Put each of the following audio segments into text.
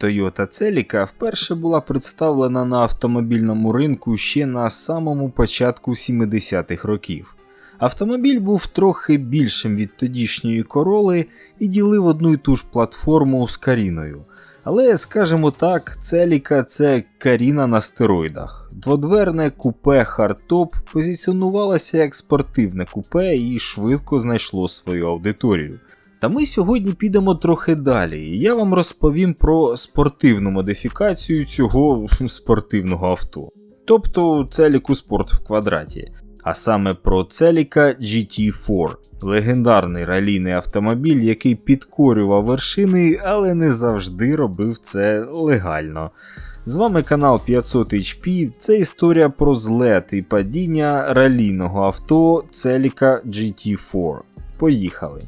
Toyota Celica вперше була представлена на автомобільному ринку ще на самому початку 70-х років. Автомобіль був трохи більшим від тодішньої короли і ділив одну й ту ж платформу з Каріною. Але, скажімо так, Целіка це Каріна на стероїдах. Дводверне купе хардтоп позиціонувалося як спортивне купе і швидко знайшло свою аудиторію. Та ми сьогодні підемо трохи далі, і я вам розповім про спортивну модифікацію цього спортивного авто. Тобто Целіку Спорт в квадраті. А саме про Целіка GT4, легендарний ралійний автомобіль, який підкорював вершини, але не завжди робив це легально. З вами канал 500 HP. Це історія про злет і падіння ралійного авто Целіка GT4. Поїхали!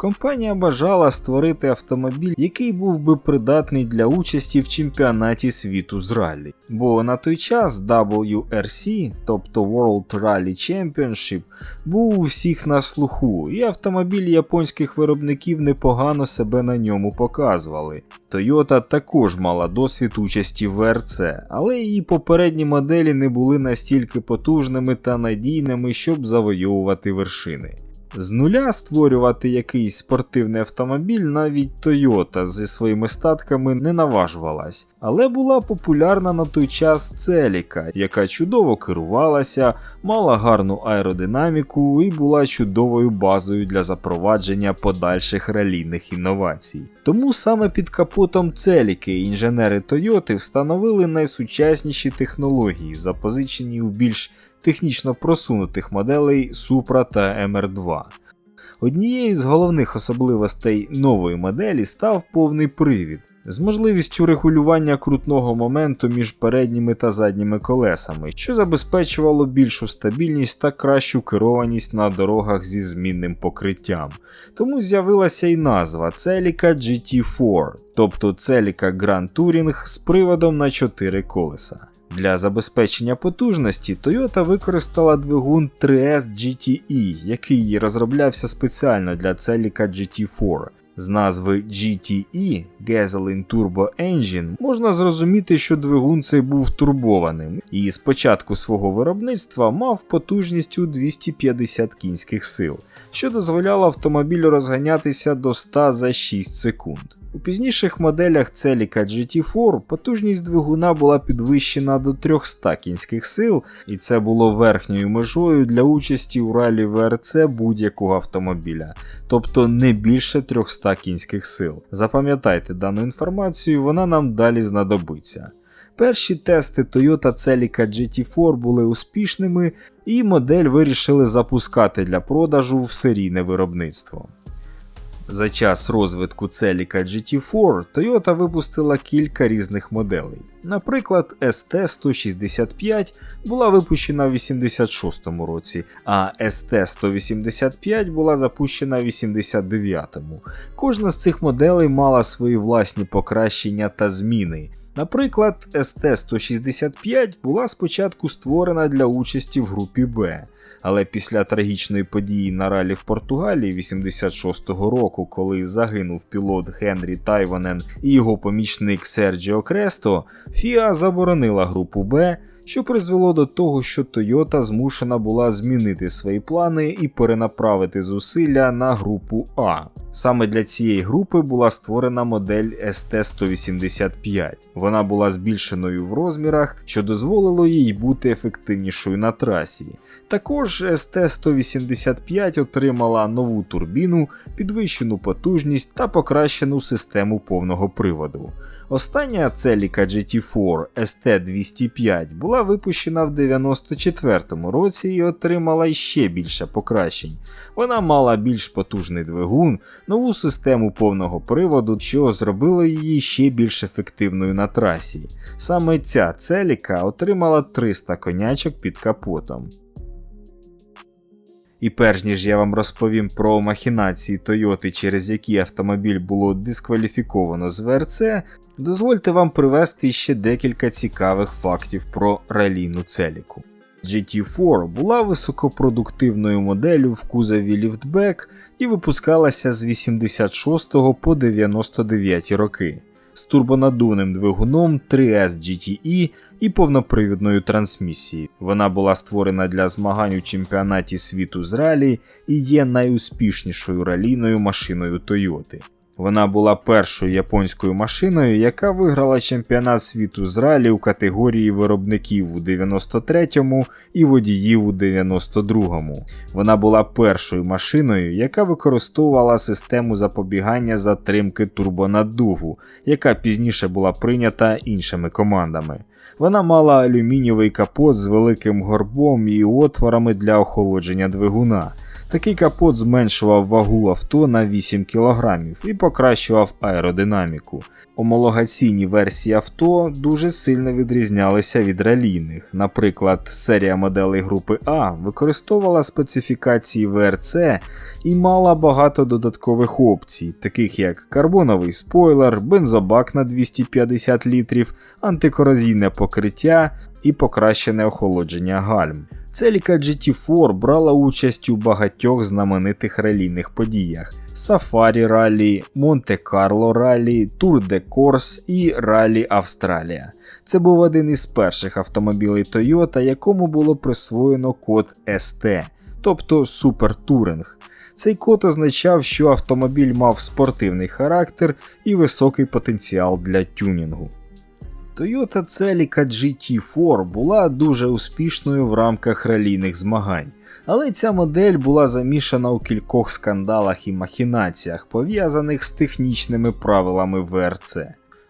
Компанія бажала створити автомобіль, який був би придатний для участі в чемпіонаті світу з раллі. Бо на той час WRC, тобто World Rally Championship, був у всіх на слуху, і автомобілі японських виробників непогано себе на ньому показували. Toyota також мала досвід участі в ВРЦ, але її попередні моделі не були настільки потужними та надійними, щоб завойовувати вершини. З нуля створювати якийсь спортивний автомобіль навіть Toyota зі своїми статками не наважувалась, але була популярна на той час Целіка, яка чудово керувалася, мала гарну аеродинаміку і була чудовою базою для запровадження подальших ралійних інновацій. Тому саме під капотом Целіки інженери Toyota встановили найсучасніші технології, запозичені у більш технічно просунутих моделей Supra та MR2. Однією з головних особливостей нової моделі став повний привід з можливістю регулювання крутного моменту між передніми та задніми колесами, що забезпечувало більшу стабільність та кращу керованість на дорогах зі змінним покриттям. Тому з'явилася і назва Celica GT4, тобто Celica Grand Touring з приводом на 4 колеса. Для забезпечення потужності Toyota використала двигун 3S GTE, який розроблявся спеціально для Celica GT4. З назви GTE Gasoline Turbo Engine можна зрозуміти, що двигун цей був турбованим і з початку свого виробництва мав потужність у 250 кінських сил, що дозволяло автомобілю розганятися до 100 за 6 секунд. У пізніших моделях Celica GT4 потужність двигуна була підвищена до 300 кінських сил, і це було верхньою межою для участі у ралі ВРЦ будь-якого автомобіля, тобто не більше 300 кінських сил. Запам'ятайте дану інформацію, вона нам далі знадобиться. Перші тести Toyota Celica GT4 були успішними, і модель вирішили запускати для продажу в серійне виробництво. За час розвитку Celica GT4 Toyota випустила кілька різних моделей. Наприклад, ST165 була випущена в 86-му році, а ST185 була запущена в 89-му. Кожна з цих моделей мала свої власні покращення та зміни. Наприклад, СТ-165 була спочатку створена для участі в групі Б, але після трагічної події на ралі в Португалії 86-го року, коли загинув пілот Генрі Тайванен і його помічник Серджіо Кресто, Фіа заборонила групу Б, що призвело до того, що Toyota змушена була змінити свої плани і перенаправити зусилля на групу А. Саме для цієї групи була створена модель ST185. Вона була збільшеною в розмірах, що дозволило їй бути ефективнішою на трасі. Також ST185 отримала нову турбіну, підвищену потужність та покращену систему повного приводу. Остання Celica GT4 ST205 була випущена в 94-му році і отримала ще більше покращень. Вона мала більш потужний двигун, нову систему повного приводу, що зробило її ще більш ефективною на трасі. Саме ця Celica отримала 300 конячок під капотом. І перш ніж я вам розповім про махінації Toyota, через які автомобіль було дискваліфіковано з ВРЦ, дозвольте вам привести ще декілька цікавих фактів про ралійну целіку. GT4 була високопродуктивною моделлю в кузові ліфтбек і випускалася з 86 по 99 роки з турбонадувним двигуном 3S GTE і повнопривідною трансмісією. Вона була створена для змагань у чемпіонаті світу з ралі і є найуспішнішою ралійною машиною Toyota. Вона була першою японською машиною, яка виграла чемпіонат світу з ралі у категорії виробників у 93-му і водіїв у 92-му. Вона була першою машиною, яка використовувала систему запобігання затримки турбонаддуву, яка пізніше була прийнята іншими командами. Вона мала алюмінієвий капот з великим горбом і отворами для охолодження двигуна. Такий капот зменшував вагу авто на 8 кг і покращував аеродинаміку. Омологаційні версії авто дуже сильно відрізнялися від ралійних. Наприклад, серія моделей групи А використовувала специфікації ВРЦ і мала багато додаткових опцій, таких як карбоновий спойлер, бензобак на 250 літрів, антикорозійне покриття і покращене охолодження гальм. Целіка GT4 брала участь у багатьох знаменитих ралійних подіях: Сафарі Ралі, Монте-Карло Ралі, Тур де Корс і Ралі Австралія. Це був один із перших автомобілей Toyota, якому було присвоєно код ST, тобто Супер Туринг. Цей код означав, що автомобіль мав спортивний характер і високий потенціал для тюнінгу. Toyota Celica GT4 була дуже успішною в рамках ралійних змагань, але ця модель була замішана у кількох скандалах і махінаціях, пов'язаних з технічними правилами ВРЦ.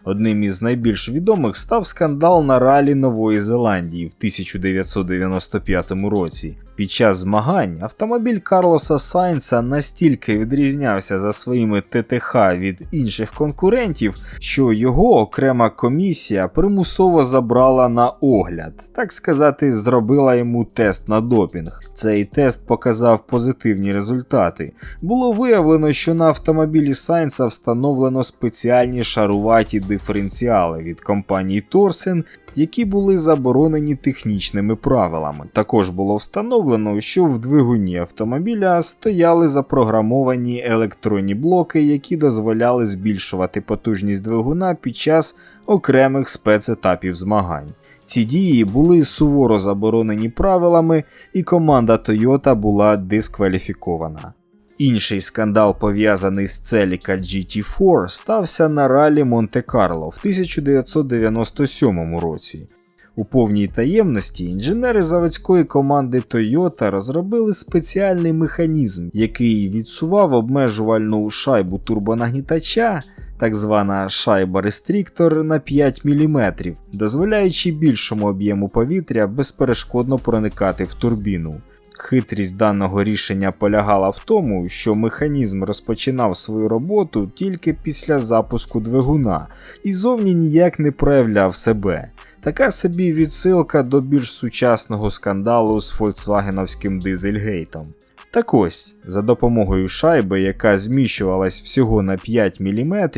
Одним із найбільш відомих став скандал на ралі Нової Зеландії в 1995 році. Під час змагань автомобіль Карлоса Сайнса настільки відрізнявся за своїми ТТХ від інших конкурентів, що його окрема комісія примусово забрала на огляд, так сказати, зробила йому тест на допінг. Цей тест показав позитивні результати. Було виявлено, що на автомобілі Сайнса встановлено спеціальні шаруваті диференціали від компанії Торсен, які були заборонені технічними правилами. Також було встановлено, що в двигуні автомобіля стояли запрограмовані електронні блоки, які дозволяли збільшувати потужність двигуна під час окремих спецетапів змагань. Ці дії були суворо заборонені правилами, і команда Toyota була дискваліфікована. Інший скандал, пов'язаний з Целіка GT4, стався на ралі Монте-Карло в 1997 році. У повній таємності інженери заводської команди Toyota розробили спеціальний механізм, який відсував обмежувальну шайбу турбонагнітача, так звана шайба рестріктор на 5 мм, дозволяючи більшому об'єму повітря безперешкодно проникати в турбіну. Хитрість даного рішення полягала в тому, що механізм розпочинав свою роботу тільки після запуску двигуна і зовні ніяк не проявляв себе. Така собі відсилка до більш сучасного скандалу з фольксвагеновським дизельгейтом. Так ось, за допомогою шайби, яка зміщувалась всього на 5 мм,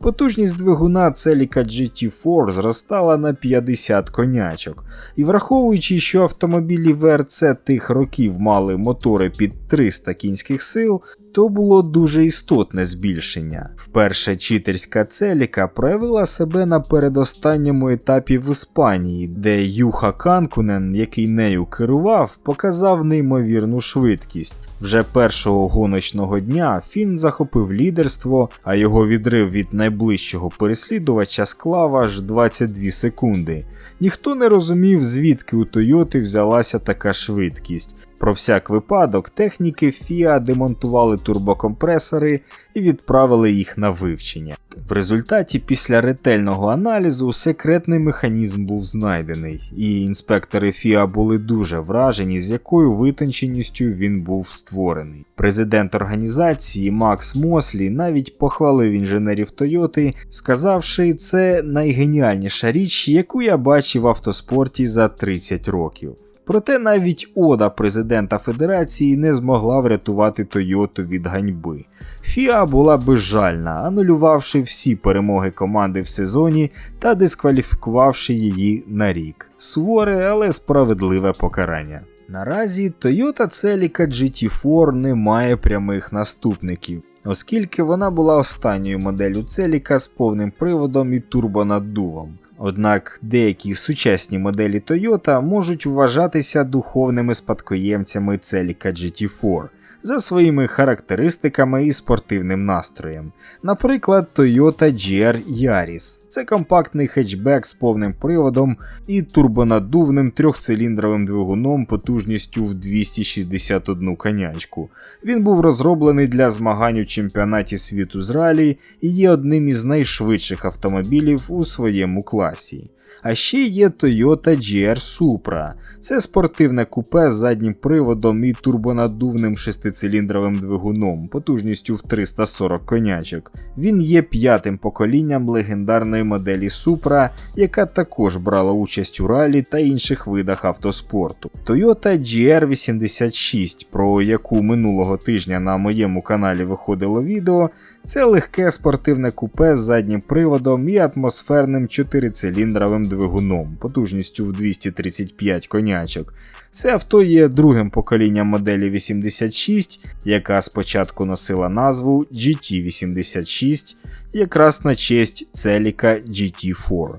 потужність двигуна Celica GT4 зростала на 50 конячок. І враховуючи, що автомобілі ВРЦ тих років мали мотори під 300 кінських сил, то було дуже істотне збільшення. Вперше читерська Целіка проявила себе на передостанньому етапі в Іспанії, де Юха Канкунен, який нею керував, показав неймовірну швидкість. Вже першого гоночного дня Фін захопив лідерство, а його відрив від найближчого переслідувача склав аж 22 секунди. Ніхто не розумів, звідки у Тойоти взялася така швидкість. Про всяк випадок техніки FIA демонтували турбокомпресори і відправили їх на вивчення. В результаті, після ретельного аналізу, секретний механізм був знайдений, і інспектори FIA були дуже вражені, з якою витонченістю він був створений. Президент організації Макс Мослі навіть похвалив інженерів Тойоти, сказавши, це найгеніальніша річ, яку я бачив в автоспорті за 30 років. Проте навіть ода президента Федерації не змогла врятувати Тойоту від ганьби. Фіа була безжальна, анулювавши всі перемоги команди в сезоні та дискваліфікувавши її на рік. Суворе, але справедливе покарання. Наразі Toyota Celica GT4 не має прямих наступників, оскільки вона була останньою моделлю Celica з повним приводом і турбонаддувом. Однак деякі сучасні моделі Toyota можуть вважатися духовними спадкоємцями Celica GT4 за своїми характеристиками і спортивним настроєм. Наприклад, Toyota GR Yaris. Це компактний хетчбек з повним приводом і турбонаддувним трьохциліндровим двигуном потужністю в 261 конячку. Він був розроблений для змагань у чемпіонаті світу з ралі і є одним із найшвидших автомобілів у своєму класі. А ще є Toyota GR Supra. Це спортивне купе з заднім приводом і турбонаддувним шестициліндровим двигуном, потужністю в 340 конячок. Він є п'ятим поколінням легендарної моделі Supra, яка також брала участь у ралі та інших видах автоспорту. Toyota GR86, про яку минулого тижня на моєму каналі виходило відео, це легке спортивне купе з заднім приводом і атмосферним чотирициліндровим двигуном, потужністю в 235 конячок. Це авто є другим поколінням моделі 86, яка спочатку носила назву GT86, якраз на честь Celica GT4.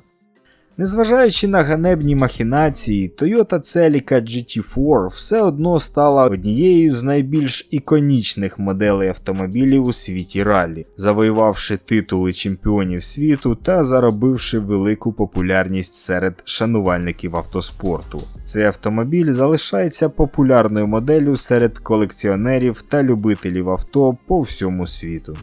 Незважаючи на ганебні махінації, Toyota Celica GT4 все одно стала однією з найбільш іконічних моделей автомобілів у світі ралі, завоювавши титули чемпіонів світу та заробивши велику популярність серед шанувальників автоспорту. Цей автомобіль залишається популярною моделлю серед колекціонерів та любителів авто по всьому світу.